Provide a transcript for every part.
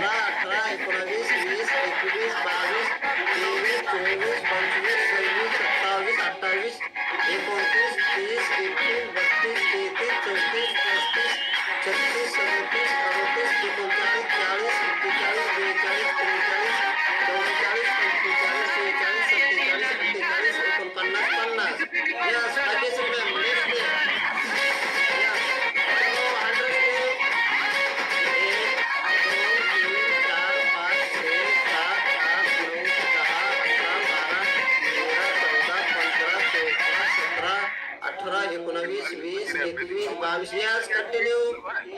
Bye. एकवीस continue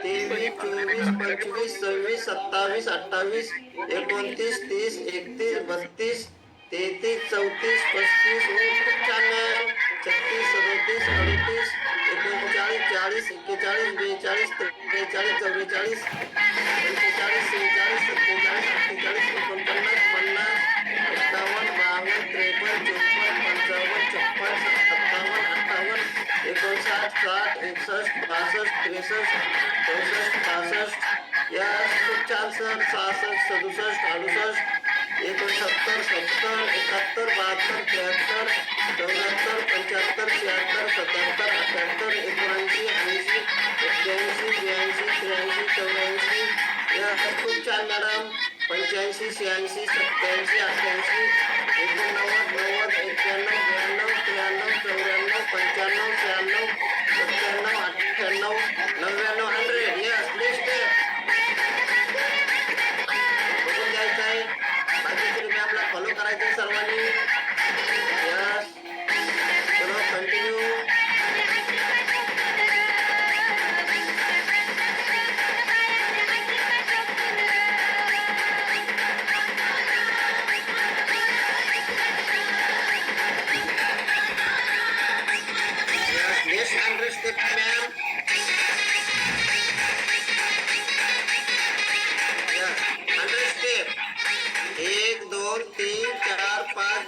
तेवीस चोवीस पंचवीस सव्वीस, सत्तावीस, अठ्ठावीस, एकोणतीस, तीस, एकतीस, बत्तीस, तेहतीस, चौतीस पस्तीस मॅम छत्तीस सदतीस अडतीस एकोणचाळीस चाळीस एक्केचाळीस बेचाळीस त्रेचाळीस चव्वेचाळीस पंचेचाळीस सेहेचाळीस बासष्ट त्रेसष्ट चौसष्ट पासष्ट या चारसष्ट सहासष्ट सदुसष्ट अडुसष्ट एकोणसत्तर सत्तर एकाहत्तर बहात्तर त्र्याहत्तर चौऱ्याहत्तर पंच्याहत्तर शहात्तर सत्याहत्तर अठ्याहत्तर एकोणऐंशी ऐंशी एक्क्याऐंशी ब्याऐंशी त्र्याऐंशी चौऱ्याऐंशी या खूप छान मॅडम पंच्याऐंशी शहाऐंशी सत्त्याऐंशी अठ्ठ्याऐंशी एकोणनव्वद नव्वद एक्क्याण्णव ब्याण्णव त्र्याण्णव चौऱ्याण्णव पंच्याण्णव शहाण्णव सत्त्याण्णव अठ्ठ्याण्णव Não, não, não.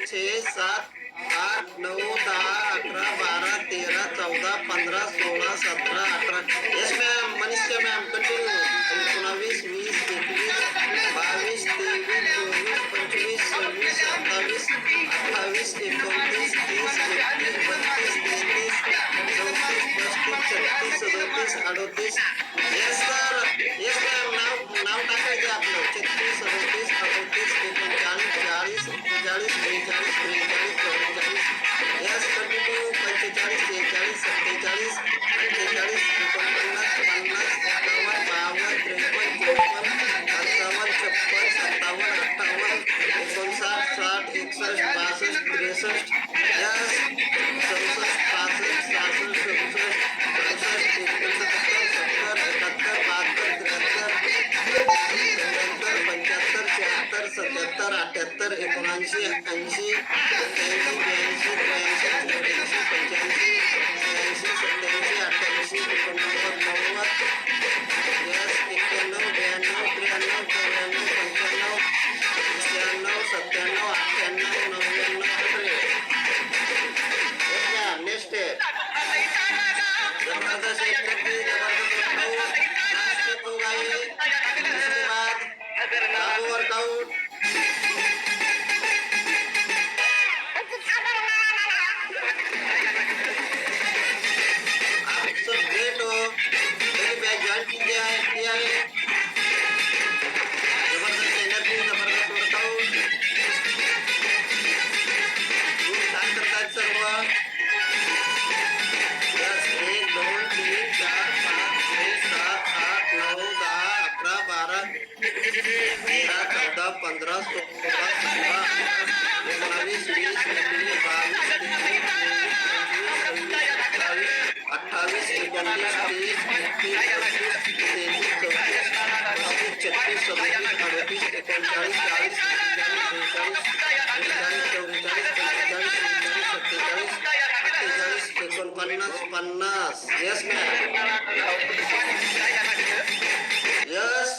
छे, सात, आठ, नौ दहा अठारह, बारह, तेरह, चौदह, पंद्रह, सोलह, सत्रह, अठारह। इसमें मनुष्य में मॅम कंटिन्यू एकोणावीस वीस एकवीस बावीस तेवीस चौबीस पंचवीस सव्वीस सत्तावीस अठ्ठावीस एकोणतीस तीस एकतीस बत्तीस तेहतीस चौतीस पस्तीस छत्तीस सदतीस अडतीस। येस सर येस, मॅम नाव नाव टाकायचं आपलं छत्तीस सदतीस अडतीस एकोणचाळीस चाळीस एक्केचाळीस बेचाळीस त्रेचाळीस चौवेचाळीस यस पंचेचाळीस सेहेचाळीस सत्तेचाळीस अठ्ठेचाळीस एकोणपन्नास पन्नास एकावन्न बावन्न त्रेपन्न चोपन्न पंचावन्न छप्पन सत्तावन्न अठ्ठावन्न एकोणसाठ साठ एकसष्ट बासष्ट त्रेसष्ट Twitter, tensi, tensi, tensi, tensi, biansi, angkansi, pencansi, angkansi, sentensi, atensi, ekonomi, ekonomi, अठ्ठेचाळीस पन्नास येस मॅम यस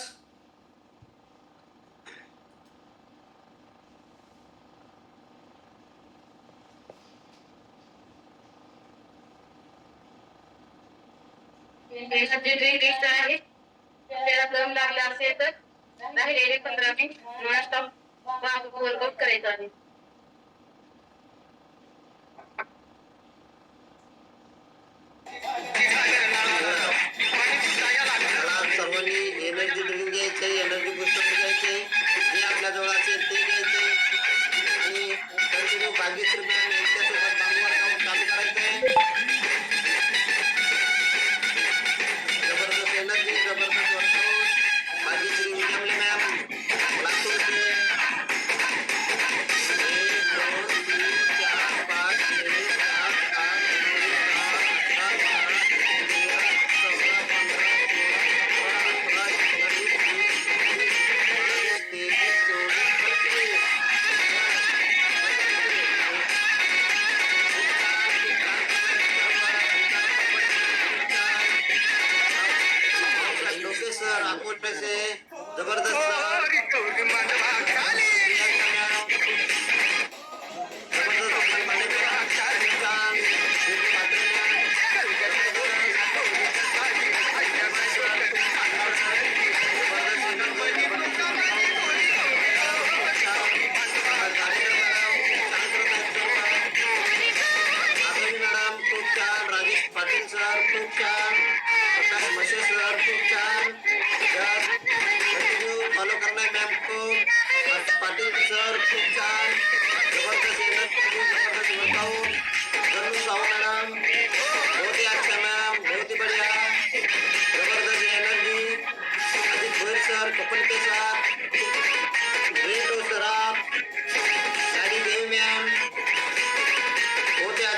जे आहे लागला असेल तर राहिलेले पंधरा मिनिट वर्कआउट करायचं आहे मला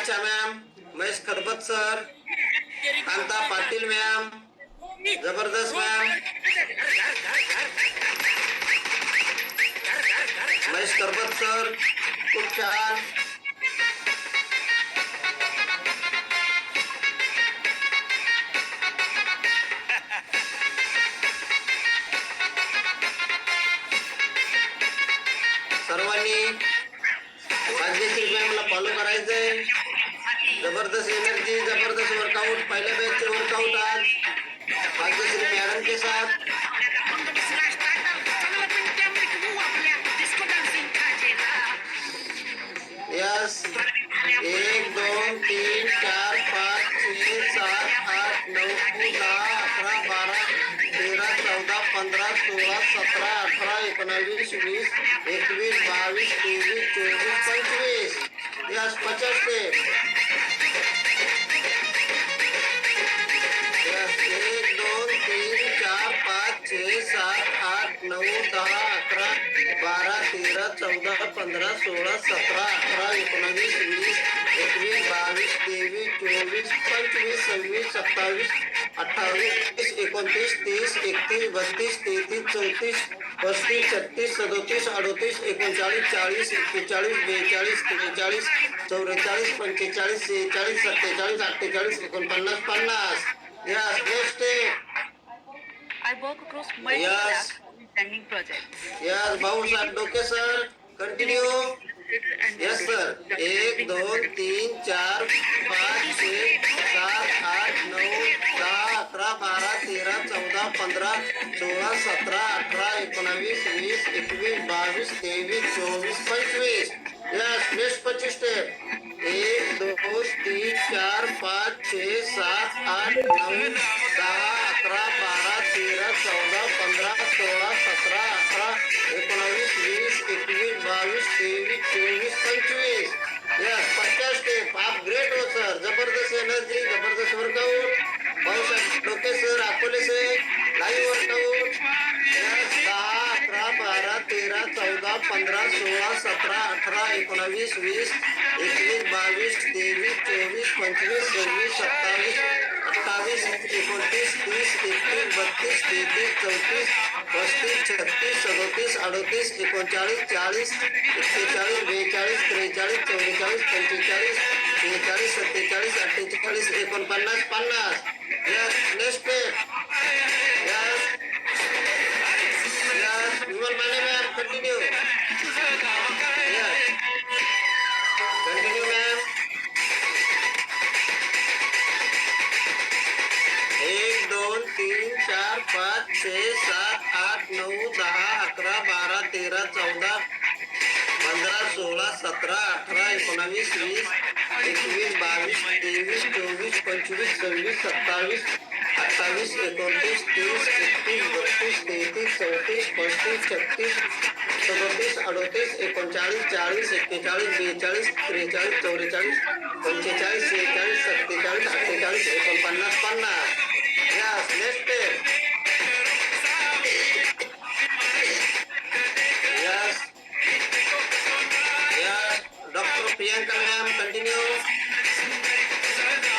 बहुत अच्छा महेश खडपत सर कांता पाटील मॅम जबरदस्त मॅम महेश करबत सर खूप छान. ज़बरदस्त एनर्जी ज़बरदस्त वर्कआउट पहले बैच से वर्कआउट आज भाग्यश्री मैडम के साथ. यस एक, दो, तीन, चार, पाँच, छः, सात, आठ, नौ दहा अकरा बारा तेरा चौदा पंधरा सोळा सतरा अठरा एकोणावीस वीस एकवीस बावीस तेवीस चोवीस पंचवीस यस पचास स्टेप सात आठ नौ दहा अकरा बारा तेरा चौदा पंधरा सोळा सतरा अठरा एकोणावीस वीस एकवीस बावीस तेवीस चोवीस पंचवीस सव्वीस सत्तावीस अठ्ठावीस एकोणतीस तीस एकतीस बत्तीस तेहतीस चौतीस पस्तीस छत्तीस सदोतीस अडोतीस एकोणचाळीस चाळीस एक्केचाळीस बेचाळीस त्रेचाळीस चौवेचाळीस पंचेचाळीस सेहेचाळीस सत्तेचाळीस अठ्ठेचाळीस एकोणपन्नास पन्नास next I work across multiple Yes. standing projects. Yes Bhausaheb Doke sir continue And yes sir एक दोन तीन चार पाच छः सात आठ नऊ दहा अकरा बारा तेरा चौदा पंधरा सोळा सतरा अठरा एकोणावीस वीस एकवीस बावीस तेवीस चोवीस पंचवीस यस नेक्स्ट पच्चीस स्टेप एक दोन तीन चार पाच छः सात आठ नऊ दहा अकरा तेरा चौदा पंधरा सोळा सतरा अठरा एकोणावीस वीस एकवीस बावीस तेवीस चोवीस पंचवीस. यस पचास स्टेप आप ग्रेट हो सर जबरदस्त एनर्जी जबरदस्त workout Bhausaheb Doke sir Akole sir live workout yes दहा अकरा बारा तेरा चौदा पंधरा सोळा सतरा अठरा एकोणावीस वीस एकवीस बावीस तेवीस चोवीस पंचवीस सव्वीस सत्तावीस अठ्ठावीस उनतीस, तीस, इकतीस, बत्तीस, तैतीस, चौंतीस, पस्तीस, छत्तीस सदोतीस अड़तीस एकोणचाळीस चालीस एक्केचाळीस बेचालीस, त्रेचालीस चौवेचालीस पंचेचालीस बेचालीस सत्तेचालीस अठ्ठेचाळीस एकोणपन्नास पन्नास यस नेक्स्ट यस दोन तीन चार पाच छे सात आठ नऊ दहा अकरा बारा तेरा चौदा पंधरा सोळा सतरा अठरा एकोणावीस वीस एकवीस बावीस तेवीस चोवीस पंचवीस सव्वीस सत्तावीस अठ्ठावीस एकोणतीस तीस एकतीस बत्तीस तेहतीस चौतीस पस्तीस छत्तीस सदोतीस अडोतीस एकोणचाळीस चाळीस एक्केचाळीस बेचाळीस त्रेचाळीस चौवेचाळीस पंचेचाळीस शेहेचाळीस सत्तेचाळीस अठ्ठेचाळीस एकोणपन्नास पन्नास yes next yes yes doctor Priyanka ma'am continue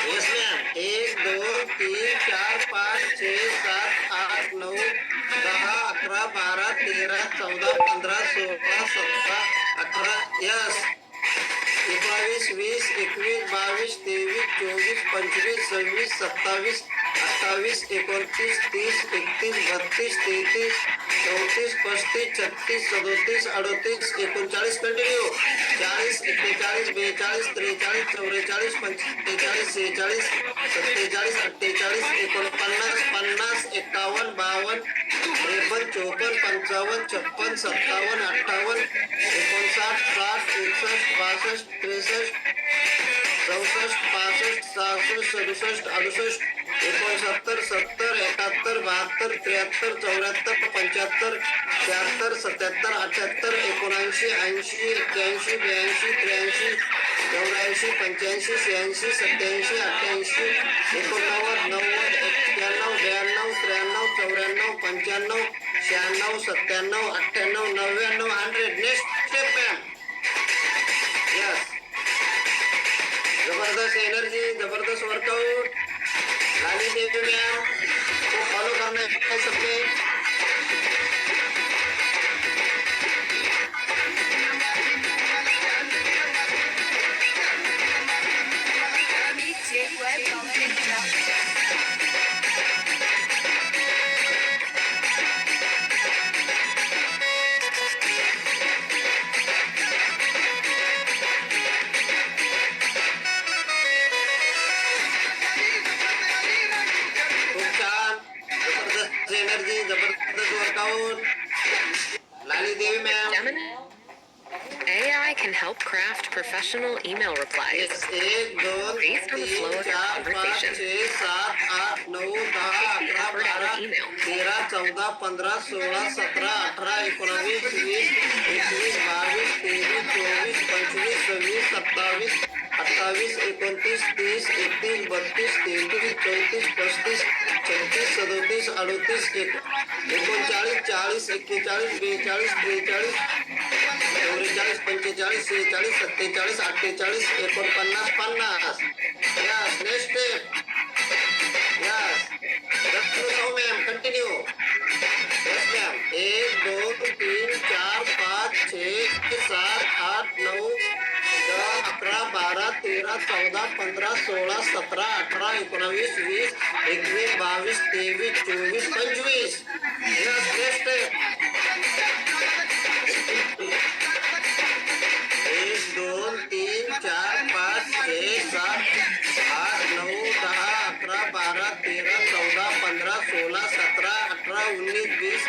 yes ma'am एक दोन तीन चार पाच छे सात आठ नऊ दहा अकरा बारा तेरा चौदा पंधरा सोळा सतरा अठरा यस एकोणावीस वीस एकवीस बावीस तेवीस चोवीस पंचवीस, सव्वीस, सत्तावीस, अठ्ठावीस, एकोणतीस, तीस, एकतीस, बत्तीस तेहतीस चौतीस, पस्तीस, छत्तीस, सदोतीस, अडोतीस, एकोणचाळीस कंटिन्यू चाळीस, एक्केचाळीस, बेचाळीस, त्रेचाळीस चौवेचाळीस पंचेचाळीस सेहेचाळीस, सत्तेचाळीस, अठ्ठेचाळीस, एकोणपन्नास, पन्नास, एकावन्न, बावन्न, त्रेपन्न, चोपन्न, पंचावन्न छप्पन सत्तावन्न, अठ्ठावन्न, एकोणसाठ, साठ, एकसष्ट, बासष्ट, त्रेसष्ट, चौसष्ट, पासष्ट, सहासष्ट, सदुसष्ट, अडुसष्ट, एकोणसत्तर, सत्तर, एकाहत्तर बहात्तर त्र्याहत्तर चौऱ्याहत्तर पंच्याहत्तर शहात्तर सत्याहत्तर अठ्याहत्तर एकोणऐंशी ऐंशी एक्क्याऐंशी ब्याऐंशी त्र्याऐंशी चौऱ्याऐंशी पंच्याऐंशी शहाऐंशी सत्याऐंशी अठ्ठ्याऐंशी एकोणनव्वद नव्वद एक्क्याण्णव ब्याण्णव त्र्याण्णव चौऱ्याण्णव पंच्याण्णव शहाण्णव सत्त्याण्णव अठ्ठ्याण्णव नव्याण्णव hundred next step ma'am. Yes जबरदस्त एनर्जी जबरदस्त workout Lali Devi ma'am because of it. professional email replies. एक दोन Based on the flow तीन of your चार पाच conversation. छे सात आठ नऊ दहा अकरा Convert out बारा an email. तेरा चौदा पंधरा सोळा सतरा अठरा एकोणावीस वीस एकवीस बावीस तेवीस चोवीस पंचवीस सव्वीस सत्तावीस अठ्ठावीस एकोणतीस तीस एकतीस बत्तीस तेहतीस चौतीस पस्तीस छत्तीस सदोतीस अडोतीस एक एकोणचाळीस चाळीस एक्केचाळीस बेचाळीस त्रेचाळीस चौवेचाळीस पंचेचाळीस शेहेचाळीस सत्तेचाळीस अठ्ठेचाळीस एकोणपन्नास, पन्नास। Yes next step yes. हो मॅम कंटिन्यू यस मॅम एक दोन तीन, चार, पाच, छे, सात, आठ नऊ दहा अकरा बारा तेरा चौदा पंधरा सोळा सतरा अठरा एकोणावीस वीस एकवीस बावीस तेवीस चोवीस पंचवीस यस नेक्स्ट स्टेप चार पाँच छः सात आठ नौ दहा अकरा बारह तेरह चौदह पंद्रह सोलह सत्रह अठारह उन्नीस बीस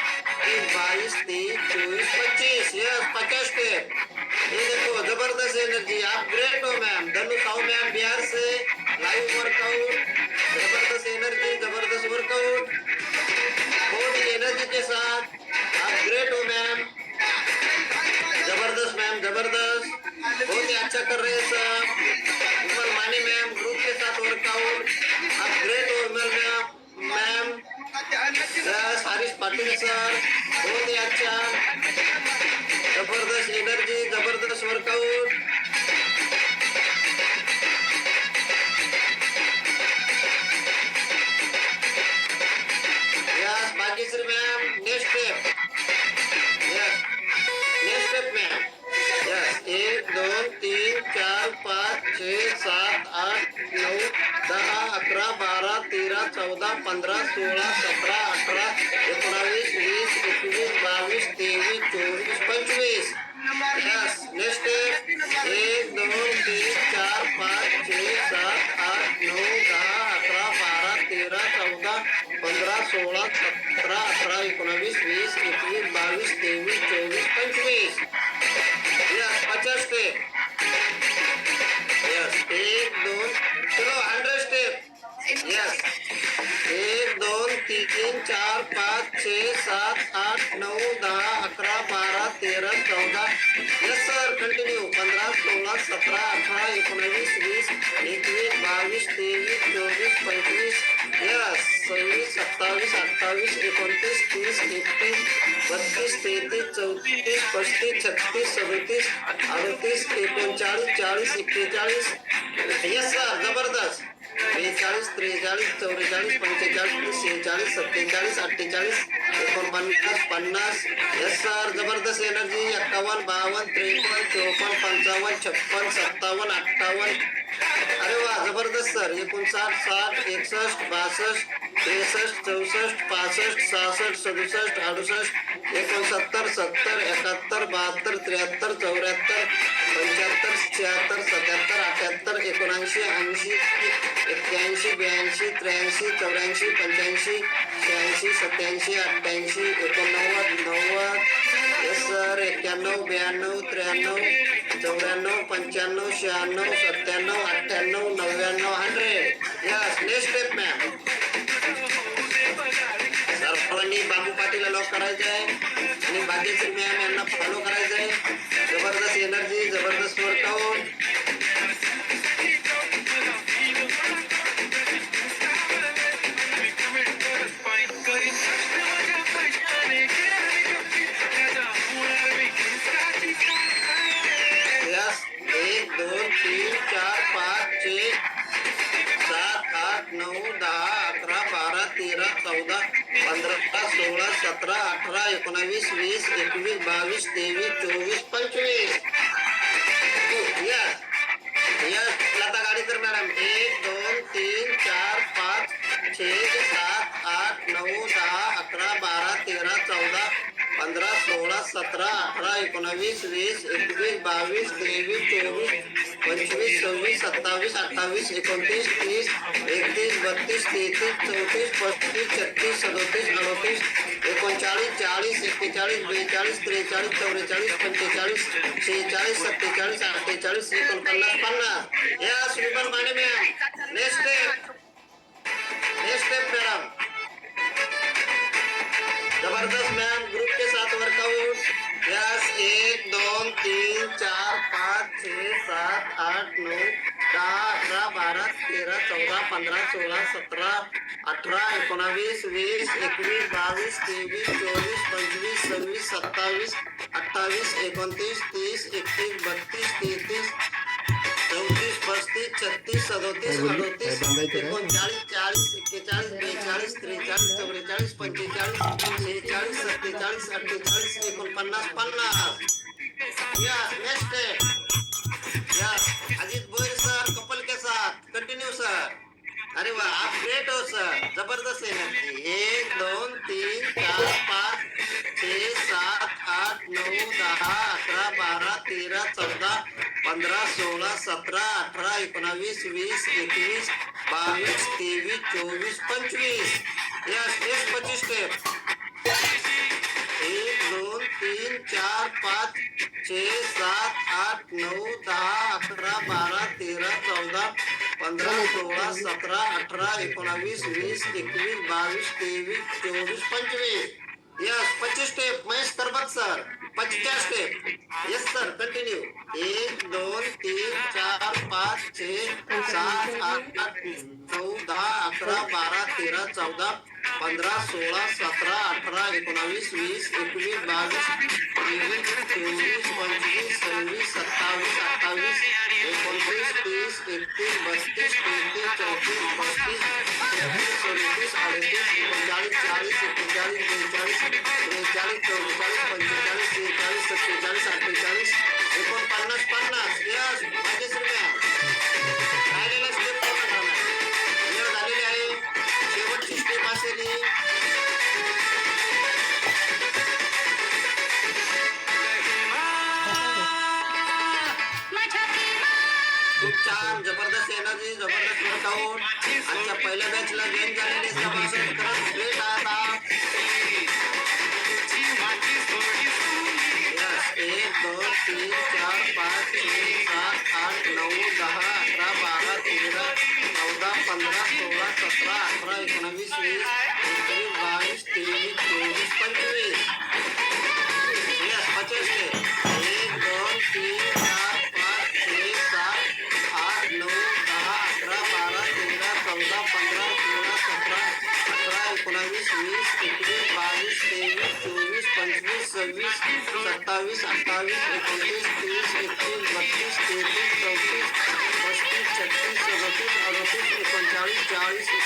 छे सात आठ नऊ दहा अकरा बारा तेरा चौदा पंधरा सोळा सतरा अठरा एकोणावीस वीस एकवीस बावीस तेवीस चोवीस पंचवीस. नेक्स्ट एक दोन तीन चार पाच छे सात आठ नऊ दहा अकरा बारा तेरा चौदा पंधरा सोळा सतरा अठरा एकोणावीस वीस एकवीस बावीस तेवीस चोवीस पंचवीस. बारा तेरा चौदा यस सर कंटिन्यू पंधरा सोळा सतरा अठरा एकोणावीस वीस एकवीस बावीस तेवीस चोवीस पंचवीस यस सव्वीस सत्तावीस अठ्ठावीस एकोणतीस तीस एकतीस बत्तीस तेहतीस चौतीस, पच्चीस, छत्तीस सदतीस अडतीस एकोणचाळीस चाळीस एक्केचाळीस यस सर ज़बरदस्त। बेचाळीस त्रेचाळीस चौरेचालीस पंचेचाळीस शेहेचाळीस सत्तेचाळीस अठ्ठेचाळीस एकोणपन्नास पन्नास यस सर जबरदस्त एनर्जी एक्कावन्न बावन्न त्रेपन्न चौपन्न पंचावन्न छप्पन सत्तावन्न अठ्ठावन्न. अरे वा जबरदस्त सर एकोणसाठ साठ एकसष्ट बासष्ट त्रेसष्ट चौसष्ट पासष्ट सहासष्ट सदुसष्ट अडुसष्ट एकोणसत्तर सत्तर एकाहत्तर बहात्तर त्र्याहत्तर चौऱ्याहत्तर पंच्याहत्तर शहात्तर सत्याहत्तर अठ्याहत्तर एकोणऐंशी ऐंशी एक्क्याऐंशी ब्याऐंशी त्र्याऐंशी चौऱ्याऐंशी पंच्याऐंशी शहाऐंशी सत्याऐंशी अठ्ठ्याऐंशी एकोणनव्वद नव्वद सर एक्क्याण्णव ब्याण्णव त्र्याण्णव चौऱ्याण्णव पंच्याण्णव शहाण्णव सत्त्याण्णव अठ्ठ्याण्णव नव्याण्णव hundred. Yes next step ma'am. सर्वांनी बाबू पाटील लॉक करायचं आहे. आणि भाग्यश्री मॅम यांना फॉलो करायचं आहे. जबरदस्त एनर्जी जबरदस्त वर्कआउट तीन, चार, पाच, छ, सात, आठ, नौ दहा अकरा बारा तेरा चौदा पंधरा सोळा सतरा अठरा एकोणावीस वीस एकवीस बावीस तेवीस चोवीस पंचवीस लता गाडीकर मॅडम, एक, दोन, तीन, चार, पाच, छे, सात, आठ नऊ दहा अकरा बारा तेरा चौदा पंधरा सोळा सतरा अठरा एकोणावीस वीस एकवीस बावीस तेवीस चोवीस पंचवीस सव्वीस सत्तावीस अठ्ठावीस एकोणतीस, तीस एकतीस बत्तीस तेहतीस चौतीस पस्तीस छत्तीस सदोतीस अडोतीस एकोणचाळीस चाळीस एक्केचाळीस बेचाळीस त्रेचाळीस चौवेचाळीस पंचेचाळीस शेहेचाळीस सत्तेचाळीस अठ्ठेचाळीस एकोणपन्नास पन्नास या Shriman Mane ma'am next step next step madam आठ नऊ दहा अकरा बारा तेरा चौदा पंधरा सोळा सतरा अठरा एकोणावीस वीस एकवीस बावीस तेवीस चोवीस पंचवीस सव्वीस सत्तावीस अठ्ठावीस एकोणतीस तीस एकतीस बत्तीस तेहतीस चौतीस पस्तीस छत्तीस सदोतीस अडोतीस एकोणचाळीस चाळीस एक्केचाळीस बेचाळीस त्रेचाळीस चौवेचाळीस पंचेचाळीस शेहेचाळीस सत्तेचाळीस अठ्ठेचाळीस एकोणपन्नास पन्नास यस नेक्स्ट अरे वा आप ग्रेट हो सर जबरदस्त एनर्जी एक दोन तीन चार पाच छे सात आठ नऊ दहा अकरा बारा तेरा चौदा पंधरा सोळा सतरा अठरा एकोणावीस वीस एकवीस बावीस तेवीस चोवीस पंचवीस. यस नेक्स्ट पंचवीस स्टेप एक दोन तीन चार पाच छे सात आठ नऊ दहा अकरा बारा तेरा चौदा पंधरा सोळा सतरा अठरा एकोणावीस वीस एकवीस बावीस तेवीस चोवीस पंचवीस. यस पच्चीस स्टेप महेश करबत सर पचास स्टेप यस सर कंटिन्यू एक दोन तीन चार पाच छे सात आठ आठ नऊ दहा अकरा बारा तेरा चौदा पंधरा सोळा सतरा अठरा एकोणावीस वीस एकवीस बावीस तेवीस चोवीस पंचवीस सव्वीस सत्तावीस अठ्ठावीस एकोणतीस तीस एकतीस बत्तीस तेहतीस चौतीस पस्तीस छत्तीस सदतीस अडतीस एकोणचाळीस चाळीस एकेचाळीस बेचाळीस त्रेचाळीस चौवेचाळीस पंचेचाळीस शेहेचाळीस सत्तेचाळीस अठ्ठेचाळीस एकोणपन्नास पन्नास यस भाग्यश्री मॅम एनर्जी जबरदस्त होऊन आमच्या पहिल्या बॅचला जॉईन झालेले सभासद खरंच ग्रेट आता. एक दोन तीन चार पाच एक सात आठ नऊ दहा अकरा बारा तेरा चौदा पंधरा सोळा सतरा अठरा एकोणवीस वीस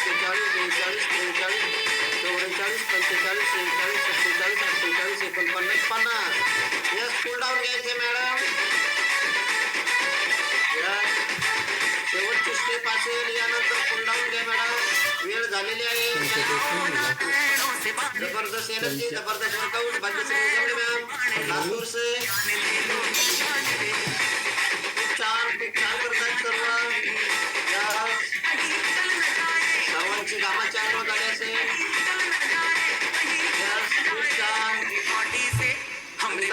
सैतालीस उनचालीस तैंतालीस चौरानचालीस पैंतालीस सैंतालीस सत्तालीस अट्ठाईस इकन पन्ना पन्ना यह स्कूल डाउन गए थे मैडम शेवट चुस्ते पास लियानंतर स्कूल डाउन गए मॅडम वेळ झालेली आहे ज़बरदस्त एनर्जी ज़बरदस्त वर्कआउट भाग्यश्री मॅम लातूर से खूप छान खूप छान करतात सर्व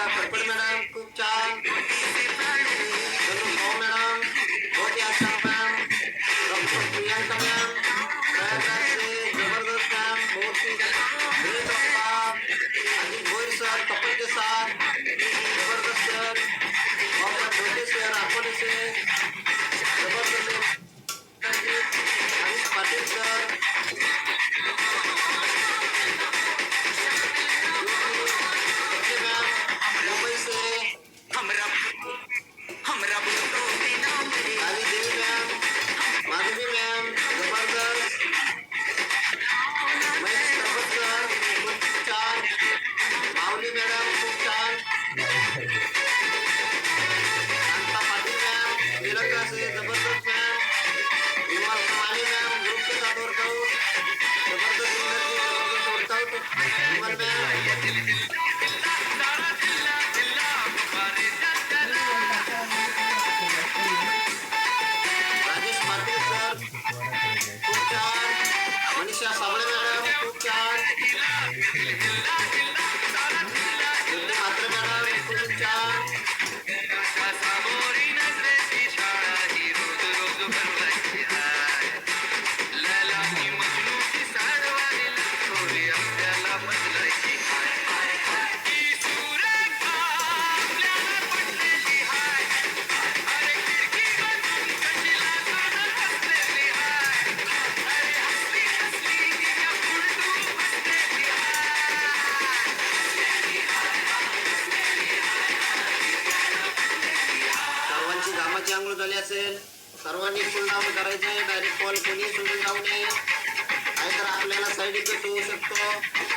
तुमच्या पर्पल मॅडम खूप छान Ay, ay, ay, ay, असेल. सर्वांनी फुल डाऊन करायचं आहे डायरेक्ट कॉल कोणी सोडून जाऊ नये. नाहीतर आपल्याला साईड इफेक्ट होऊ शकतो.